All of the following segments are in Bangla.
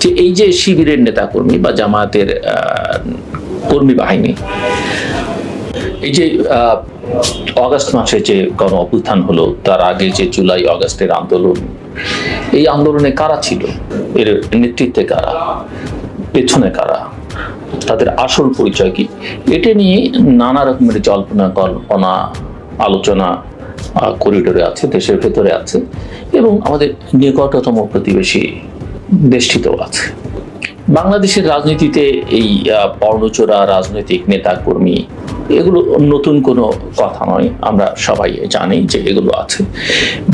যে এই যে শিবিরের নেতাকর্মী বা জামায়াতের কর্মী বাহিনী, এই যে অগাস্ট মাসে যে গণ অভ্যুত্থান হলো, তার আগে যে জুলাই, অগাস্টের আন্দোলন, এই আন্দোলনে কারা ছিল? এর নেতৃত্বে কারা? পেছনে কারা? তাদের আসল পরিচয় কি? এটা নিয়ে নানা রকমের জল্পনা, কল্পনা, আলোচনা করিডোরে আছে, দেশের ভেতরে আছে এবং আমাদের নিকটতম প্রতিবেশী দেশটিতেও আছে। বাংলাদেশের রাজনীতিতে এই পর্ণচোরা রাজনৈতিক নেতা কর্মী এগুলো নতুন কোনো কথা নয়, আমরা সবাই জানি যে এগুলো আছে।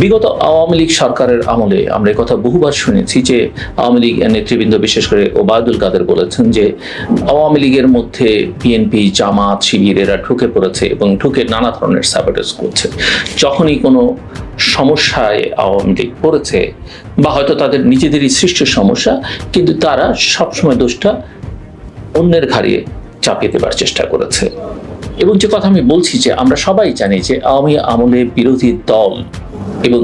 বিগত আওয়ামী লীগ সরকারের আমলে আমরা কথা বহুবার শুনেছি যে আওয়ামী লীগ নেতৃবৃন্দ, বিশেষ করে ওবায়দুল কাদের বলেছেন যে আওয়ামী লীগের মধ্যে বিএনপি, জামাত, শিবির, এরা ঢুকে পড়েছে এবং ঢুকে নানা ধরনের স্যাবোটেজ করছে। যখনই কোনো সমস্যায় আওয়ামী লীগ পড়েছে, বা হয়তো তাদের নিজেদেরই সৃষ্ট সমস্যা, কিন্তু তারা সবসময় দোষটা অন্যের ঘাড়িয়ে চাপিয়ে দেবার চেষ্টা করেছে। এবং যে কথা আমি বলছি যে আমরা সবাই জানি যে আওয়ামী আমলে বিরোধী দল এবং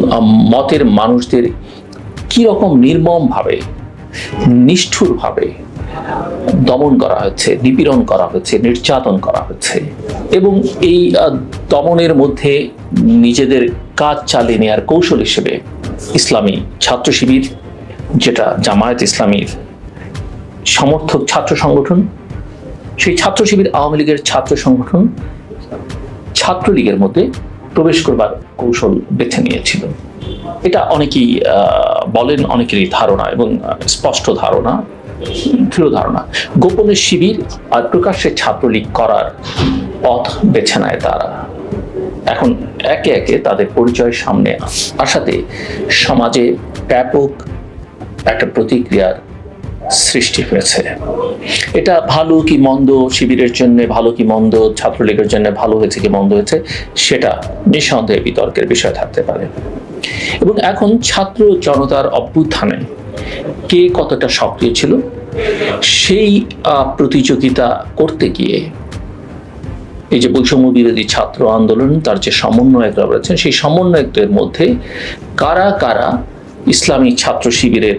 মতের মানুষদের কি রকম নির্মমভাবে, নিষ্ঠুরভাবে দমন করা হচ্ছে, নিপীড়ন করা হচ্ছে, নির্যাতন করা হচ্ছে। এবং এই দমনের মধ্যে নিজেদের কাজ চালিয়ে নেওয়ার কৌশল হিসেবে ইসলামী ছাত্র শিবির, যেটা জামায়াত ইসলামীর সমর্থক ছাত্র সংগঠন, সেই ছাত্র শিবির আওয়ামী লীগের ছাত্র সংগঠন ছাত্রলীগের মধ্যে প্রবেশ করবার কৌশল বেছে নিয়েছিল। এটা অনেকেই বলেন, অনেকেরই ধারণা এবং স্পষ্ট ধারণা, দৃঢ় ধারণা। গোপনে শিবির আর প্রকাশ্যে ছাত্রলীগ করার পথ বেছে নেয় তারা। এখন একে একে তাদের পরিচয় সামনে আসাতে সমাজে ব্যাপক একটা প্রতিক্রিয়ার সৃষ্টি হয়েছে। এটা ভালো কি মন্দ শিবিরের জন্য, ভালো কি মন্দ, ছাত্রলীগের জন্য ভালো হয়েছে কি মন্দ হয়েছে, সেটা নিঃসন্দেহে বিতর্কের বিষয় থাকতে পারে। এবং এখন ছাত্র জনতার অভ্যুত্থানে কে কতটা সক্রিয় ছিল, সেই প্রতিযোগিতা করতে গিয়ে এই যে বৈষম্য বিরোধী ছাত্র আন্দোলন, তার যে সমন্বয়করা রয়েছেন, সেই সমন্বয়কদের মধ্যে কারা কারা ইসলামী ছাত্র শিবিরের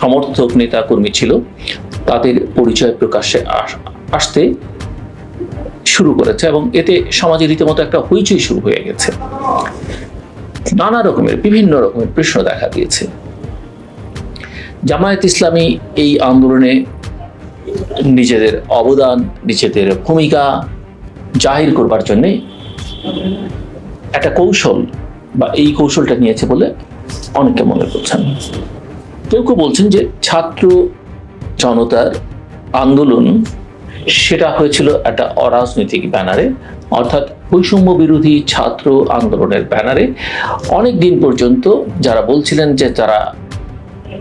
সমর্থক নেতা কর্মী ছিল, তাদের পরিচয় প্রকাশ্যে আসতে শুরু করেছে এবং এতে সমাজে রীতিমতো একটা হইচই শুরু হয়ে গেছে। নানা রকমের, বিভিন্ন রকমের প্রশ্ন দেখা দিয়েছে। জামায়াত ইসলামী এই আন্দোলনে নিজেদের অবদান, নিজেদের ভূমিকা জাহির করবার জন্যে একটা কৌশল বা এই কৌশলটা নিয়েছে বলে অনেকে মনে করছেন। কেউ কেউ বলছেন যে ছাত্র জনতার আন্দোলন, সেটা হয়েছিল একটা অরাজনৈতিক ব্যানারে, অর্থাৎ বৈষম্য বিরোধী ছাত্র আন্দোলনের ব্যানারে। অনেক দিন পর্যন্ত যারা বলছিলেন যে তারা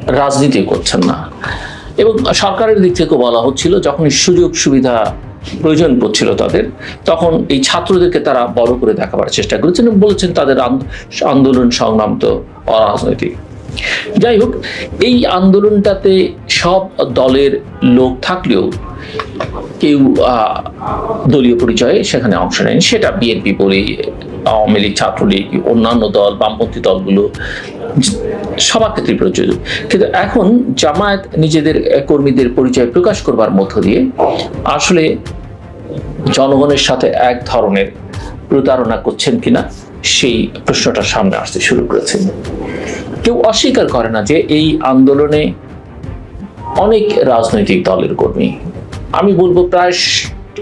রাজনীতি করছেন না। এবং সরকারের দিক থেকে বলা হচ্ছিল যখন সুযোগ সুবিধা প্রয়োজন পড়ছিল তাদের, তখন এই ছাত্রদেরকে তারা বড় করে দেখাবার চেষ্টা করেছেন বলেছেন তাদের আন্দোলন সংগ্রাম তো অরাজনৈতিক। যাই হোক, এই আন্দোলনটাতে সব দলের লোক থাকলেও কেউ দলীয় পরিচয়ে সেখানে অংশ নেন সেটা বিএনপি বলি আওয়ামী লীগ, ছাত্রলীগ, অন্যান্য দল, বামপন্থী দলগুলো সবার ক্ষেত্রে প্রযোজ্য কিন্তু এখন জামায়াত নিজেদের কর্মীদের পরিচয় প্রকাশ করবার মধ্য দিয়ে আসলে জনগণের সাথে এক ধরনের প্রতারণা করছেন কিনা, সেই প্রশ্নটা সামনে আসতে শুরু করেছে। কেউ অস্বীকার করে না যে এই আন্দোলনে অনেক রাজনৈতিক দলের কর্মী। আমি বলব প্রায়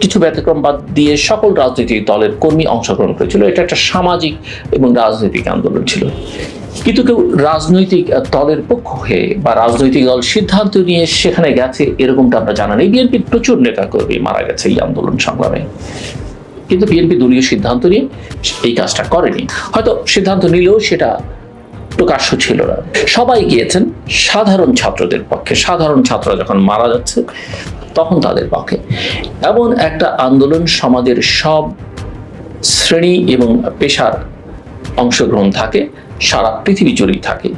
কিছু ব্যতিক্রম বাদ দিয়ে সকল রাজনৈতিক দলের কর্মী অংশগ্রহণ করেছিল। এটা একটা সামাজিক এবং রাজনৈতিক আন্দোলন ছিল। কিন্তু কেউ রাজনৈতিক দলের পক্ষ হয়ে বা রাজনৈতিক দল সিদ্ধান্ত নিয়ে সেখানে গেছে, এরকমটা আমরা জানা নেই বিএনপির প্রচুর নেতা কর্মী মারা গেছে এই আন্দোলন সংগ্রামে। কিন্তু বিএনপি দলীয় সিদ্ধান্ত নিয়ে এই কাজটা করেনি। হয়তো সিদ্ধান্ত নিলেও সেটা প্রকাশ্য ছিল না। সবাই গিয়েছেন সাধারণ ছাত্রদের পক্ষে। সাধারণ ছাত্ররা যখন মারা যাচ্ছে, তখন তাদের পক্ষে। এমন একটা আন্দোলন সমাজের সব শ্রেণি এবং পেশার অংশগ্রহণ থাকে। সারা পৃথিবী জুড়েই থাকে।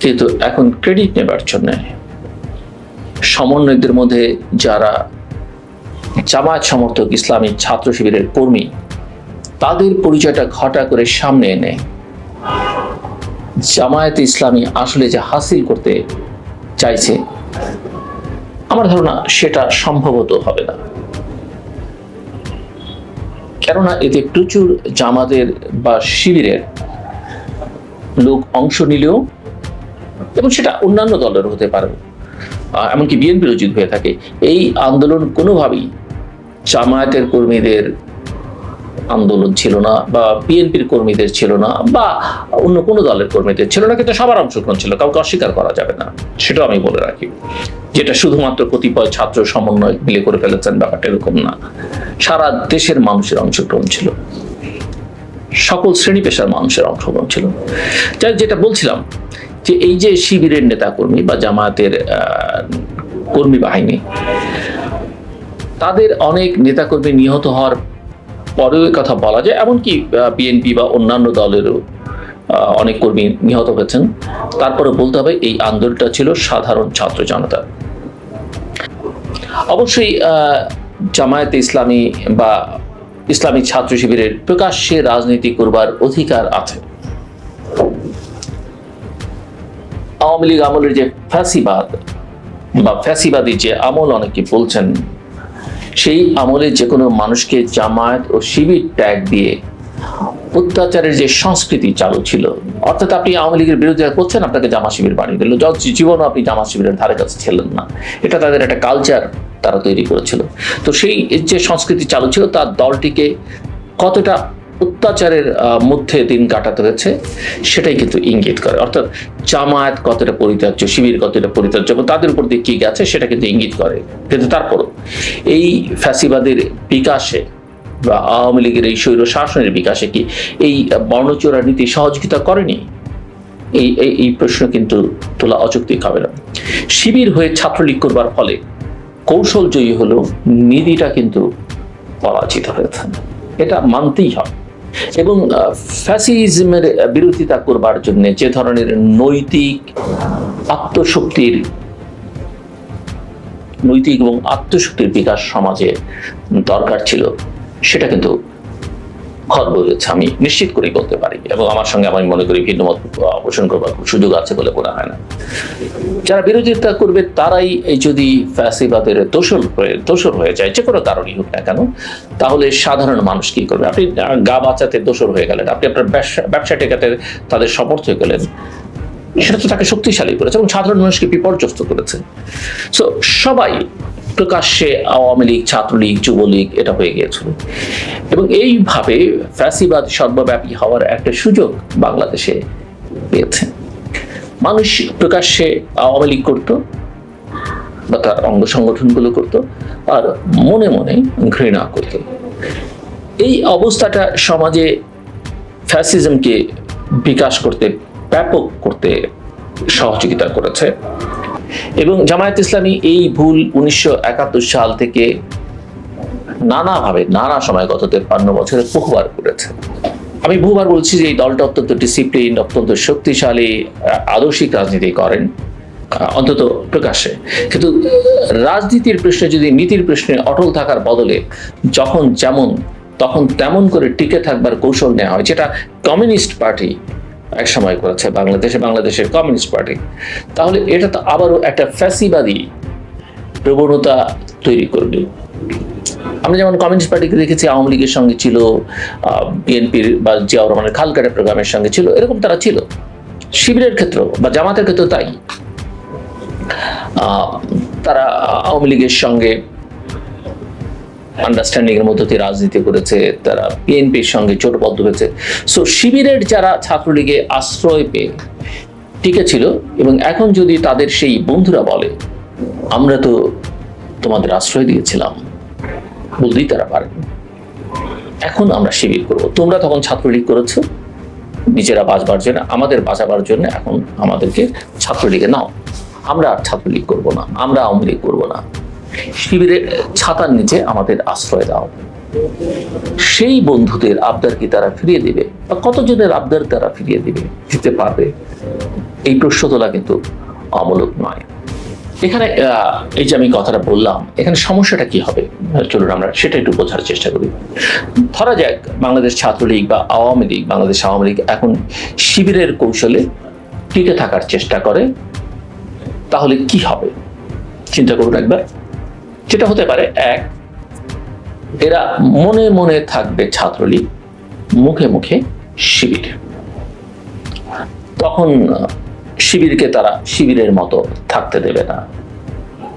কিন্তু এখন ক্রেডিট নেবার জন্য সমন্বয়কদের মধ্যে যারা জামায়াত সমর্থক ইসলামী ছাত্র শিবিরের কর্মী, তাদের পরিচয়টা ঘটা করে সামনে এনে জামায়াত ইসলামী আসলে যে হাসিল করতে চাইছে, আমার ধারণা সেটা সম্ভবত হবে না। কেননা এতে প্রচুর জামাতের বা শিবিরের লোক অংশ নিলেও এবং সেটা অন্যান্য দলের হতে পারে। এমনকি বিএনপির উচিত হয়ে থাকে। এই আন্দোলন কোনোভাবেই জামায়াতের কর্মীদের আন্দোলন ছিল না বা বিএনপির কর্মীদের ছিল না বা অন্য কোনো দলের কর্মীদের ছিল না, কিন্তু সবার অংশগ্রহণ ছিল। কাউকে অস্বীকার করা যাবে না। সেটাও আমি বলে রাখি। যেটা শুধুমাত্র কতিপয় ছাত্র সমন্বয় মিলে করে ফেলেছেন ব্যাপারটা এরকম না। সারা দেশের মানুষের অংশগ্রহণ ছিল। সকল শ্রেণি পেশার মানুষের অংশগ্রহণ ছিল। যাই যেটা বলছিলাম যে এই যে শিবিরের নেতাকর্মী বা জামায়াতের কর্মী বাহিনী, তাদের অনেক নেতাকর্মী নিহত হওয়ার পরেও কথা বলা যায়। এমনকি বিএনপি বা অন্যান্য দলেরও অনেক কর্মী নিহত হয়েছেন। তারপরে বলতে হবে, এই আন্দোলনটা ছিল সাধারণ ছাত্র জনতা অবশ্যই জামায়াতে ইসলামী বা ইসলামী ছাত্র শিবিরের প্রকাশ্যে রাজনীতি করবার অধিকার আছে। আওয়ামী লীগ আমলের যে ফ্যাসিবাদ বা ফ্যাসিবাদী যে আমল অনেকে বলছেন, সেই আমলে যে কোনো মানুষকে জামায়াত ও শিবির ট্যাগ দিয়ে অত্যাচারের যে সংস্কৃতি চালু ছিল, অর্থাৎ আপনি আওয়ামী লীগের বিরোধিতা করছেন, আপনাকে জামা শিবির বানিয়ে দিল। জীবনও আপনি জামা শিবিরের ধারে কাছে ছিলেন না। এটা তাদের একটা কালচার তারা তৈরি করেছিল। তো সেই যে সংস্কৃতি চালু ছিল, তার দলটিকে কতটা অত্যাচারের মধ্যে দিন কাটাতে হয়েছে, সেটাই কিন্তু ইঙ্গিত করে। অর্থাৎ জামায়াত কতটা পরিত্যাজ্য, শিবির কতটা পরিত্যাজ্য এবং তাদের উপর দিয়ে কি গেছে, সেটা কিন্তু ইঙ্গিত করে। কিন্তু তারপরও এই ফ্যাসিবাদের বিকাশে বা আওয়ামী লীগের এই স্বৈর শাসনের বিকাশে কি এই বর্ণচোরা নীতি সহযোগিতা করেনি? এই এই এই প্রশ্ন কিন্তু তোলা অযৌক্তিক হবে না। শিবির হয়ে ছাত্রলীগ করবার ফলে কৌশল জয়ী হলেও নিধিটা কিন্তু পরাজিত হয়েছেন এটা মানতেই হবে এবং ফ্যাসিজমের বিরোধিতা করবার জন্য যে ধরনের নৈতিক আত্মশক্তির, নৈতিক এবং আত্মশক্তির বিকাশ সমাজে দরকার ছিল, সেটা কিন্তু খর্ব হয়েছে আমি নিশ্চিত করেই বলতে পারি। এবং আমার সঙ্গে আমি মনে করি ভিন্ন মত পোষণ করবার সুযোগ আছে বলে মনে হয় না। যারা বিরোধিতা করবে, তারাই এই যদি ফ্যাসিবাদের দোষর হয়ে দোষর হয়ে যায়, যে কোনো কারণই হোক না কেন, তাহলে সাধারণ মানুষ কি করবে? আপনি গা বাঁচাতে দোষর হয়ে গেলেন, আপনি আপনার ব্যবসা ব্যবসা টেকাতে তাদের সমর্থ গেলেন, সেটা তো তাকে শক্তিশালী করেছে এবং সাধারণ মানুষকে বিপর্যস্ত করেছে। সো সবাই প্রকাশ্যে আওয়ামী লীগ, ছাত্রলীগ, যুবলীগ এটা হয়ে গিয়েছিল। এবং এইভাবে ফ্যাসিবাদ সর্বব্যাপী হওয়ার একটা সুযোগ বাংলাদেশে পেয়েছে। মানুষ প্রকাশ্যে আওয়ামী লীগ করতো বা তার অঙ্গ সংগঠনগুলো করতো, আর মনে মনে ঘৃণা করত। এই অবস্থাটা সমাজে ফ্যাসিজমকে বিকাশ করতে, ব্যাপক করতে সহযোগিতা করেছে। এবং জামায়াত ইসলামী এই ভুল উনিশশো একাত্তর সাল থেকে নানাভাবে, নানা সময় গত তেপ্পান্ন বছরে বহুবার করেছে। আমি বহুবার বলছি যে এই দলটা অত্যন্ত ডিসিপ্লিন অত্যন্ত শক্তিশালী, আদর্শিক রাজনীতি করেন অন্তত প্রকাশ্যে। কিন্তু রাজনীতির প্রশ্নে যদি, নীতির প্রশ্নে অটল থাকার বদলে যখন যেমন, তখন তেমন করে টিকে থাকবার কৌশল নেওয়া হয়, যেটা কমিউনিস্ট পার্টি এক সময় করেছে বাংলাদেশে, বাংলাদেশের কমিউনিস্ট পার্টি তাহলে এটা তো আবারও একটা ফ্যাসিবাদী প্রবণতা তৈরি করবে। আমরা যেমন কমিউনিস্ট পার্টিকে দেখেছি, আওয়ামী লীগের সঙ্গে ছিল বিএনপির বা জিয়াউর রহমানের খালকাটা প্রোগ্রামের সঙ্গে ছিল, এরকম তারা ছিল। শিবিরের ক্ষেত্র বা জামাতের ক্ষেত্রেও তাই। তারা আওয়ামী লীগের সঙ্গে আন্ডারস্ট্যান্ডিং এর মধ্য দিয়ে রাজনীতি করেছে, তারা বিএনপির সঙ্গে জোটবদ্ধ হয়েছে। সো শিবিরের যারা ছাত্রলীগে আশ্রয় পেয়ে টিকে ছিল, এবং এখন যদি তাদের সেই বন্ধুরা বলে, আমরা তো তোমাদের আশ্রয় দিয়েছিলাম, বলতেই তারা পারে এখন আমরা শিবির করব। তোমরা তখন ছাত্রলীগ করেছ, নিজেরা বাঁচবার জন্য, আমাদের বাঁচাবার জন্য এখন আমাদেরকে ছাত্রলীগে নাও। আমরা আর ছাত্রলীগ করব না, আমরা আওয়ামী লীগ করব না। শিবিরের ছাতার নিচে আমাদের আশ্রয় দাও। সেই বন্ধুদের আবদার কি তারা ফিরিয়ে দিবে? বা কতজনের আবদার তারা ফিরিয়ে দিবে, দিতে পারবে? এই প্রশ্ন তোলা কিন্তু অমূলক নয়। এখানে এই যে আমি কথাটা বললাম, এখানে সমস্যাটা কি হবে? চলুন আমরা সেটা একটু বোঝার চেষ্টা করি। ধরা যাক, বাংলাদেশ ছাত্রলীগ বা আওয়ামী লীগ, বাংলাদেশ আওয়ামী লীগ এখন শিবিরের কৌশলে টিকে থাকার চেষ্টা করে, তাহলে কি হবে? চিন্তা করুন একবার। যেটা হতে পারে এক, এরা মনে মনে থাকবে ছাত্রলীগ, মুখে মুখে শিবির। তখন, শিবিরকে তারা শিবিরের মতো থাকতে দেবে না।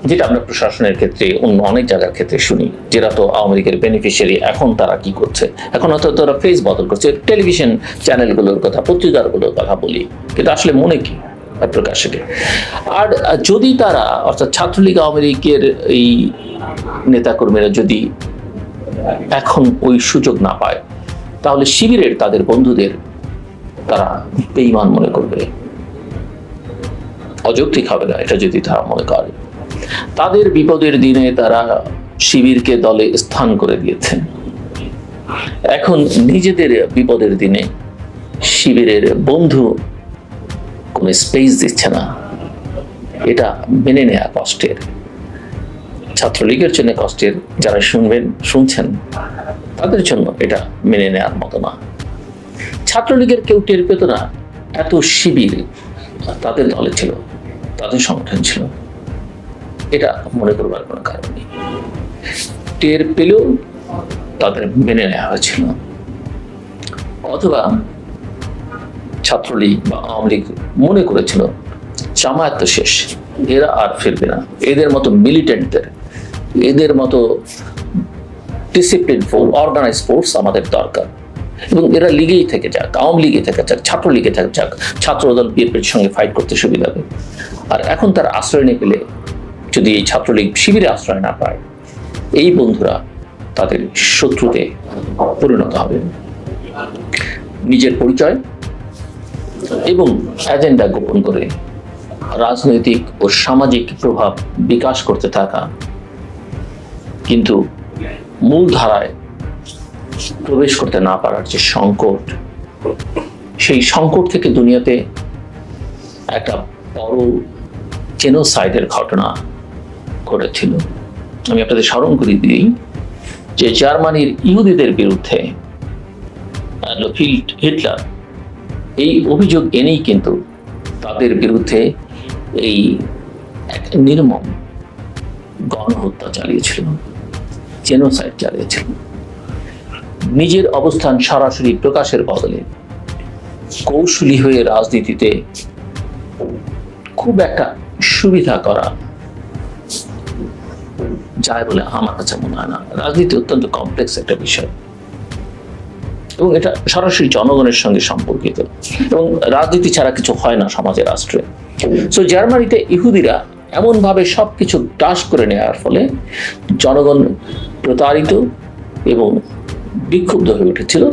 যেটা আমরা প্রশাসনের ক্ষেত্রে, অন্য অনেক জায়গার ক্ষেত্রে শুনি, যেটা তো আওয়ামী লীগের বেনিফিশিয়ারি এখন তারা কি করছে? এখন হয়তো তারা ফেস বদল করছে। টেলিভিশন চ্যানেলগুলোর কথা, পত্রিকাগুলোর কথা বলি, কিন্তু আসলে মনে কি? প্রকাশকে আর যদি তারা, অর্থাৎ ছাত্রলীগ আওয়ামী লীগের এই নেতাকর্মীরা যদি এখন ওই সুযোগ না পায়, তাহলে শিবিরের তাদের বন্ধুদের তারা বেইমান মনে করবে। অযৌক্তিক হবে না, এটা যদি তারা মনে করে। তাদের বিপদের দিনে তারা শিবিরকে দলে স্থান করে দিয়েছেন। এখন নিজেদের বিপদের দিনে শিবিরের বন্ধু কোনো স্পেস দিচ্ছে না। এটা মেনে নেয়া কষ্টের। ছাত্রলীগের জন্য কষ্টের যারা শুনবেন, শুনছেন, তাদের জন্য এটা মেনে নেওয়ার মতো না। ছাত্রলীগের কেউ টের পেত না, এত শিবির তাদের দলে ছিল, তাদের সংগঠন ছিল। এটা মনে করবার কোনো কারণ নেই। টের পেলেও তাদের মেনে নেওয়া হয়েছিল। অথবা ছাত্রলীগ বা আওয়ামী লীগ মনে করেছিল, জামায়াত তো শেষ, এরা আর ফিরবে না। এদের মতো মিলিটেন্টদের, এদের মতো ডিসিপ্লিন অর্গানাইজ ফোর্স আমাদের দরকার। এবং এরা লিগেই থেকে যাক, আওয়ামী লীগে থেকে যাক ছাত্র লীগে থেকে যাক ছাত্র দল বিএনপির সঙ্গে ফাইট করতে সুবিধা হবে। আর এখন তারা আশ্রয় নিয়ে পেলে যদি এই ছাত্রলীগ শিবিরে আশ্রয় না পায়, এই বন্ধুরা তাদের শত্রুতে পরিণত হবে। নিজের পরিচয় এবং এজেন্ডা গোপন করে রাজনৈতিক ও সামাজিক প্রভাব বিকাশ করতে থাকা। কিন্তু মূল ধারায় প্রবেশ করতে না পারার যে সংকট, সেই সংকট থেকে দুনিয়াতে একটা বড় জেনোসাইডের ঘটনা ঘটেছিল। আমি আপনাদের স্মরণ করে দিই যে জার্মানির ইহুদিদের বিরুদ্ধে হিটলার এই অভিযোগ এনেই কিন্তু তাদের বিরুদ্ধে এই এক নির্মম গণহত্যা চালিয়েছিল জেনোসাইড চালিয়েছিল। নিজের অবস্থান সরাসরি প্রকাশের বদলে কৌশলী হয়ে রাজনীতিতে খুব একটা সুবিধা করা যায় বলে আমার কাছে মনে হয় না। রাজনীতি অত্যন্ত কমপ্লেক্স একটা বিষয়। এবং এটা সরাসরি জনগণের সঙ্গে সম্পর্কিত। এবং রাজনীতি ছাড়া কিছু হয় না সমাজে, রাষ্ট্রে। সো জার্মানিতে ইহুদিরা এমনভাবে সবকিছু ডাস করে নেওয়ার ফলে জনগণ প্রতারিত এবং বিক্ষুব্ধ হয়ে উঠেছিল।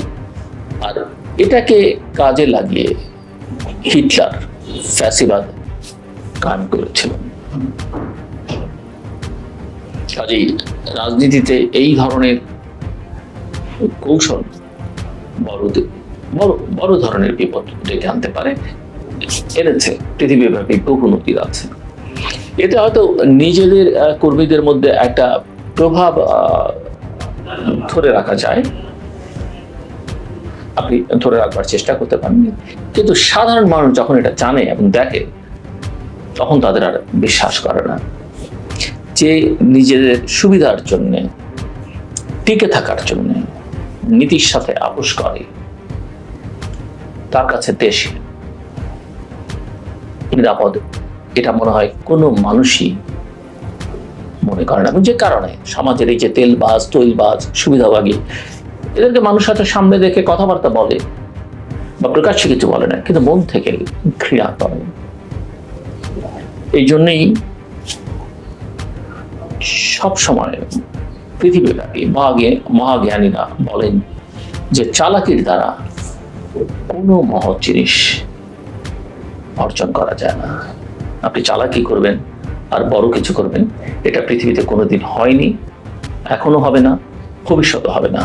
আর এটাকে কাজে লাগিয়ে হিটলার ফ্যাসিবাদ কায়েম করেছিল। কাজেই রাজনীতিতে এই ধরনের কৌশল বড় বড় বড় ধরনের বিপদ ডেকে আনতে পারে। এনেছে, পৃথিবীব্যাপী বহু নদীর আছে। এতে হয়তো নিজেদের কর্মীদের মধ্যে একটা প্রভাব ধরে রাখা যায়। আপনি ধরে রাখবার চেষ্টা করতে পারেন। কিন্তু সাধারণ মানুষ যখন এটা জানে এবং দেখে, তখন তাদের আর বিশ্বাস করে না। যে নিজেদের সুবিধার জন্যে, টিকে থাকার জন্য নীতির সাথে আপোষ করে। তার কাছে দেশ নিরাপদ। এটা মনে হয় কোনো মানুষই মনে করে না। যে কারণে সমাজের এই যে তেলবাজ, তৈলবাজ, সুবিধাভাগী, এদেরকে মানুষ হয়তো সামনে দেখে কথাবার্তা বলে বা প্রকাশ্যে কিছু বলে না, কিন্তু মন থেকে ঘৃণা করে। এই জন্যই সব সময় পৃথিবীব্যাপী মহাজ্ঞে মহাজ্ঞানীরা বলেন যে চালাকির দ্বারা কোনো মহৎ জিনিস অর্জন করা যায় না। আপনি চালাকি করবেন আর বড় কিছু করবেন, এটা পৃথিবীতে কোনোদিন হয়নি, এখনও হবে না, ভবিষ্যতে হবে না।